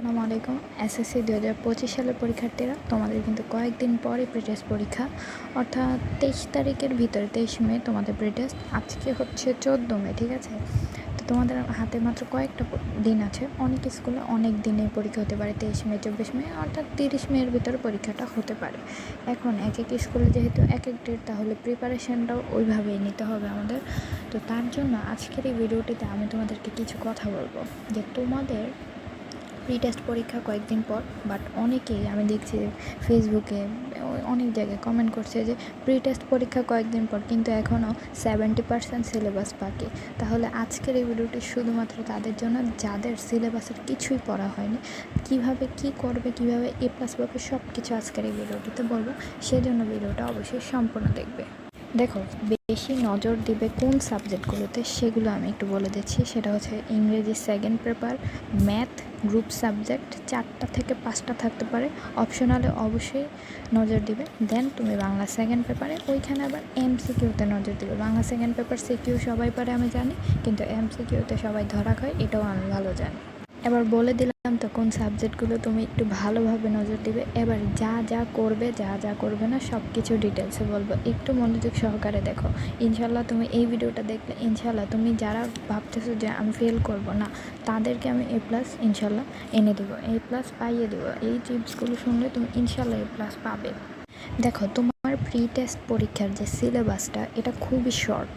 আসসালামু আলাইকুম এসএসসি দু হাজার পঁচিশ সালের পরীক্ষার্থীরা, তোমাদের কিন্তু কয়েকদিন পরে প্রিটেস্ট পরীক্ষা। অর্থাৎ তেইশ তারিখের ভিতরে, তেইশ মে, তোমাদের প্রিটেস্ট আজকে হচ্ছে চোদ্দ মে, ঠিক আছে? তো তোমাদের হাতে মাত্র কয়েকটা দিন আছে। অনেক স্কুলে অনেক দিনে পরীক্ষা হতে পারে, তেইশ মে, চব্বিশ মে, অর্থাৎ তিরিশ মের ভিতরে পরীক্ষাটা হতে পারে। এখন এক এক স্কুলে যেহেতু এক এক ডেট তাহলে প্রিপারেশনটাও ওইভাবেই নিতে হবে আমাদের। তো তার জন্য আজকের এই ভিডিওটিতে আমি তোমাদেরকে কিছু কথা বলব। যে তোমাদের প্রি টেস্ট পরীক্ষা কয়েকদিন পর বাট অনেকেই আমি দেখছি ফেসবুকে অনেক জায়গায় কমেন্ট করছে যে প্রি টেস্ট পরীক্ষা কয়েকদিন পর, কিন্তু এখনও সেভেন্টি পার্সেন্ট সিলেবাস বাকি। তাহলে আজকের এই ভিডিওটি শুধুমাত্র তাদের জন্য, যাদের সিলেবাসের কিছুই পড়া হয়নি, কীভাবে কি করবে, কীভাবে এ প্লাস পাবে সব কিছু আজকের এই ভিডিওটিতে বলব। সেজন্য ভিডিওটা অবশ্যই সম্পূর্ণ দেখবে। দেখো, বেশি নজর দিবে কোন সাবজেক্টগুলোতে সেগুলো আমি একটু বলে দিচ্ছি। সেটা হচ্ছে ইংরেজি second paper math group subject চারটা থেকে পাঁচটা থাকতে পারে। অপশনালে অবশ্যই নজর দিবে। দেন তুমি বাংলা সেকেন্ড পেপারে ওইখানে আবার এম এমসিকিউতে নজর দিবে। বাংলা সেকেন্ড পেপার সিকিউ সবাই পারে আমি জানি, কিন্তু এম এমসিকিউতে সবাই ধরা খায়, এটাও আমি ভালো জানি। এবার বলে দিলাম তো কোন সাবজেক্টগুলো তুমি একটু ভালোভাবে নজর দিবে। এবার যা যা করবে, যা যা করবে না সব কিছু ডিটেলসে বলব। একটু মনোযোগ সহকারে দেখো। ইনশাল্লাহ তুমি এই ভিডিওটা দেখলে ইনশাল্লাহ তুমি যারা ভাবতেছো যে আমি ফেল করব না, তাদেরকে আমি এ প্লাস ইনশাল্লাহ এনে দেবো। এ প্লাস পাইয়ে দেবো। এই টিপসগুলো শুনলে তুমি ইনশাল্লাহ এ প্লাস পাবে। দেখো, তোমার প্রি টেস্ট পরীক্ষার যে সিলেবাসটা এটা খুবই শর্ট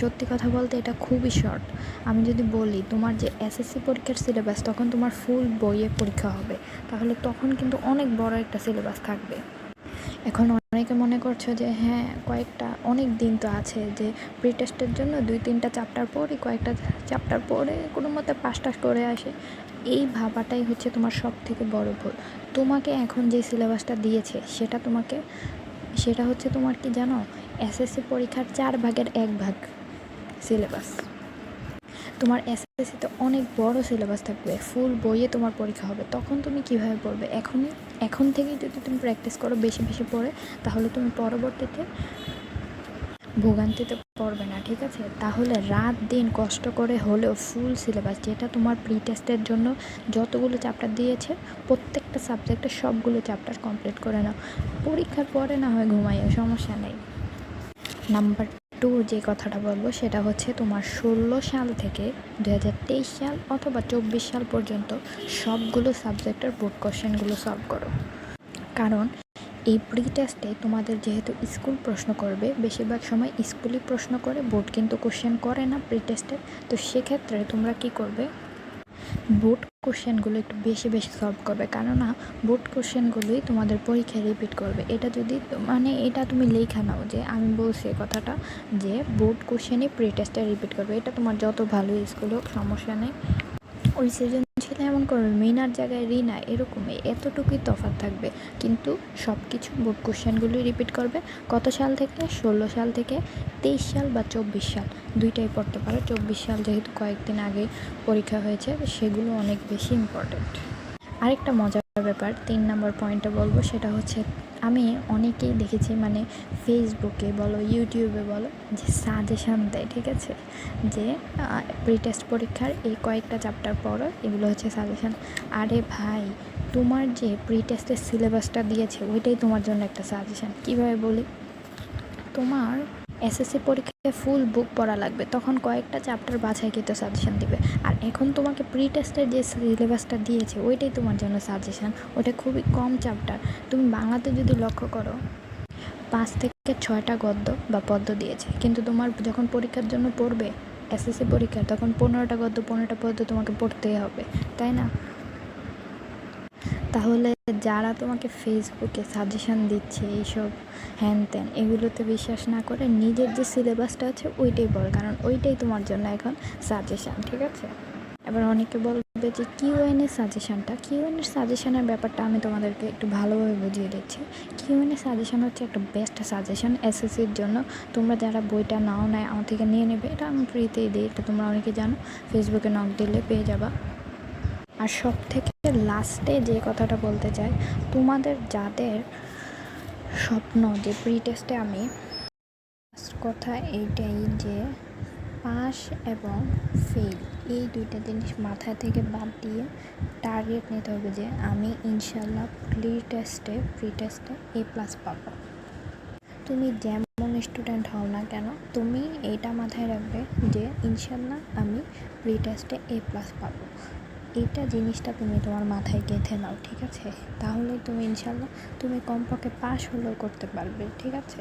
সত্যি কথা বলতে এটা খুবই শর্ট আমি যদি বলি তোমার যে এসএসসি পরীক্ষার সিলেবাস তখন তোমার ফুল বইয়ে পরীক্ষা হবে। তাহলে তখন কিন্তু অনেক বড় একটা সিলেবাস থাকবে। এখন অনেকে মনে করছ যে হ্যাঁ কয়েকটা, অনেক দিন তো আছে যে প্রি টেস্টের জন্য দুই, তিনটা চ্যাপ্টার পড়ি, কয়েকটা চ্যাপ্টার পড়ে, কোনো মতে পাশটা করে আসে। এই ভাবাটাই হচ্ছে তোমার সব থেকে বড় ভুল। তোমাকে এখন যে সিলেবাসটা দিয়েছে, সেটা তোমাকে, সেটা হচ্ছে তোমার কি জানো? এসএসসি পরীক্ষার চার ভাগের এক ভাগ। সিলেবাস। তোমার এসএসসিতে অনেক বড় সিলেবাস থাকবে, ফুল বইয়ে তোমার পরীক্ষা হবে। তখন তুমি কীভাবে পড়বে? এখনই, এখন থেকেই যদি তুমি প্র্যাকটিস করো বেশি বেশি পড়ে, তাহলে তুমি পরবর্তীতে ভোগান্তিতে পড়বে না, ঠিক আছে? তাহলে রাত দিন কষ্ট করে হলেও ফুল সিলেবাস, যেটা তোমার প্রি টেস্টের জন্য যতগুলো চ্যাপ্টার দিয়েছে, প্রত্যেকটা সাবজেক্টের সবগুলো চ্যাপ্টার কমপ্লিট করে নাও। পরীক্ষার পরে না হয় ঘুমাইও, সমস্যা নেই। নাম্বার টু যে কথাটা বলব সেটা হচ্ছে তোমার ষোলো সাল থেকে দুহাজার তেইশ সাল অথবা চব্বিশ সাল পর্যন্ত সবগুলো সাবজেক্টের বোর্ড কোশ্চেনগুলো সলভ করো। কারণ এই প্রি টেস্টে তোমাদের যেহেতু স্কুল প্রশ্ন করবে, বেশিরভাগ সময় স্কুলই প্রশ্ন করে বোর্ড কিন্তু কোশ্চেন করে না প্রি টেস্টে তো সেক্ষেত্রে তোমরা কি করবে? বোর্ড কোশ্চেনগুলো একটু বেশি বেশি সলভ করবে। কেননা বোর্ড কোশ্চেনগুলোই তোমাদের পরীক্ষায় রিপিট করবে। এটা যদি মানে এটা তুমি লেখা নাও যে, আমি বলছি কথাটা যে বোর্ড কোশ্চেনই প্রি টেস্টে রিপিট করবে। এটা তোমার যত ভালো স্কুল হোক, সমস্যা নেই। ওই সৃজনশীল এমন করবে মিনার জায়গায় রিনা, এরকমই এতটুকুই তফাৎ থাকবে। কিন্তু সব কিছু বোর্ড কোশ্চেনগুলোই রিপিট করবে। কত সাল থেকে? ষোলো সাল থেকে তেইশ সাল বা চব্বিশ সাল। দুইটাই পড়তে পারো। চব্বিশ সাল যেহেতু কয়েকদিন আগে পরীক্ষা হয়েছে, সেগুলো অনেক বেশি ইম্পর্ট্যান্ট আরেকটা মজার ব্যাপার, তিন নম্বর পয়েন্টে বলব সেটা হচ্ছে আমি অনেকেই দেখেছি মানে ফেসবুকে বলো ইউটিউবে বলো, যে সাজেশান দেয়, ঠিক আছে? যে প্রি টেস্ট পরীক্ষার এই কয়েকটা চ্যাপ্টার পড়ো, এগুলো হচ্ছে সাজেশান আরে ভাই, তোমার যে প্রি টেস্টের সিলেবাসটা দিয়েছে, ওইটাই তোমার জন্য একটা সাজেশান কীভাবে বলি? তোমার এসএসসি পরীক্ষায় ফুল বুক পড়া লাগবে। তখন কয়েকটা চ্যাপ্টার বাছাই কিন্তু সাজেশন দিবে। আর এখন তোমাকে প্রি টেস্টের যে সিলেবাসটা দিয়েছে, ওইটাই তোমার জন্য সাজেশন ওটা খুবই কম চ্যাপ্টার তুমি বাংলাতে যদি লক্ষ্য করো, পাঁচ থেকে ছয়টা গদ্য বা পদ্য দিয়েছে। কিন্তু তোমার যখন পরীক্ষার জন্য পড়বে, এসএসসি পরীক্ষা, তখন পনেরোটা গদ্য, পনেরোটা পদ্য তোমাকে পড়তেই হবে। তাই না? তাহলে যারা তোমাকে ফেসবুকে সাজেশন দিচ্ছে এইসব হ্যান ত্যান, এগুলোতে বিশ্বাস না করে নিজের যে সিলেবাসটা আছে ওইটাই পড়ো কারণ ওইটাই তোমার জন্য এখন সাজেশান ঠিক আছে? এবার অনেকে বলবে যে কিউএন এর সাজেশানটা কিউএন এর সাজেশানের ব্যাপারটা আমি তোমাদেরকে একটু ভালোভাবে বুঝিয়ে দিচ্ছি। কিউএন এর সাজেশান হচ্ছে একটা বেস্ট সাজেশান এসএসসির জন্য। তোমরা যারা বইটা নাও, নেয়, আমার থেকে নিয়ে নেবে, এটা আমি ফ্রিতেই দিই, এটা তোমরা অনেকে জানো। ফেসবুকে নক দিলে পেয়ে যাবা। আর সব থেকে লাস্টে যে কথাটা বলতে চাই, তোমাদের যাদের স্বপ্ন যে প্রি টেস্টে আমি last কথা এইটাই যে পাস এবং ফেল এই দুইটা জিনিস মাথা থেকে বাদ দিয়ে টার্গেট নিতে হবে যে আমি ইনশাল্লাহ প্রি টেস্টে প্রি টেস্টে এ প্লাস পাবো। তুমি যেমন স্টুডেন্ট হও না কেন, তুমি এইটা মাথায় রাখবে যে ইনশাল্লাহ আমি প্রি টেস্টে এ প্লাস পাবো। এইটা জিনিসটা তুমি তোমার মাথায় গেঁথে নাও, ঠিক আছে? তাহলে তুমি ইনশাল্লাহ, তুমি কমপক্ষে পাশ হলেও করতে পারবে, ঠিক আছে?